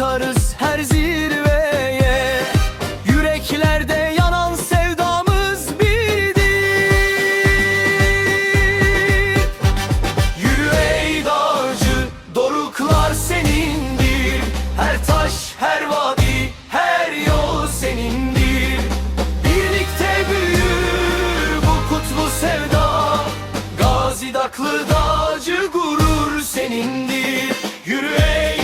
çıkarız her zirveye. Yüreklerde yanan sevdamız birdir. Yürü ey dağcı doruklar senindir. Her taş her vadi her yol senindir. Birlikte büyür bu kutlu sevda. Gazi Daklı dağcı gurur senindir. Yürü ey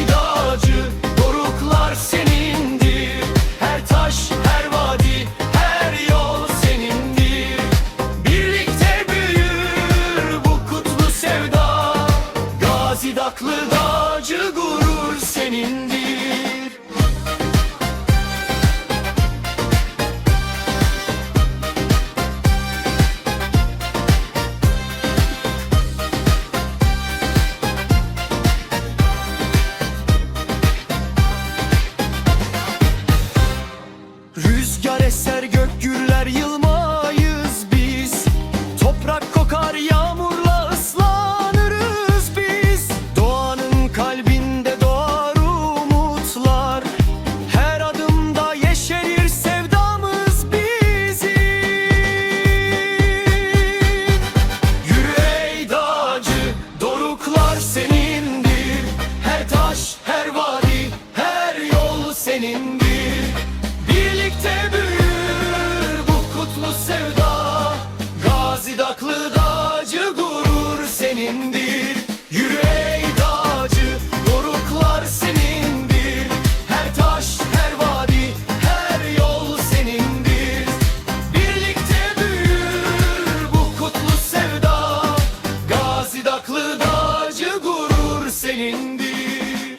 senindir.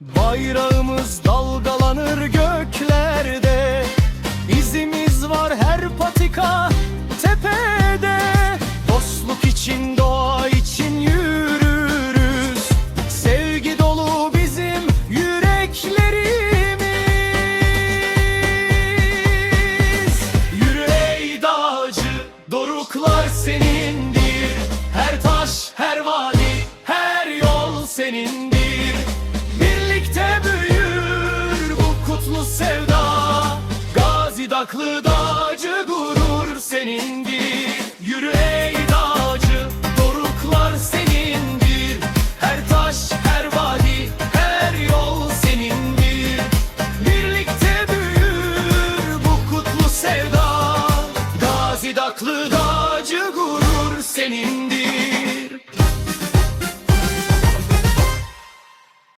Bayrağımız dalgalanır göklerde. İzimiz var her patika tepede. Dostluk için senindir. Her taş her vadi her yol senindir. Birlikte büyür bu kutlu sevda. Gazi Daklı Haklı dağcı gurur senindir.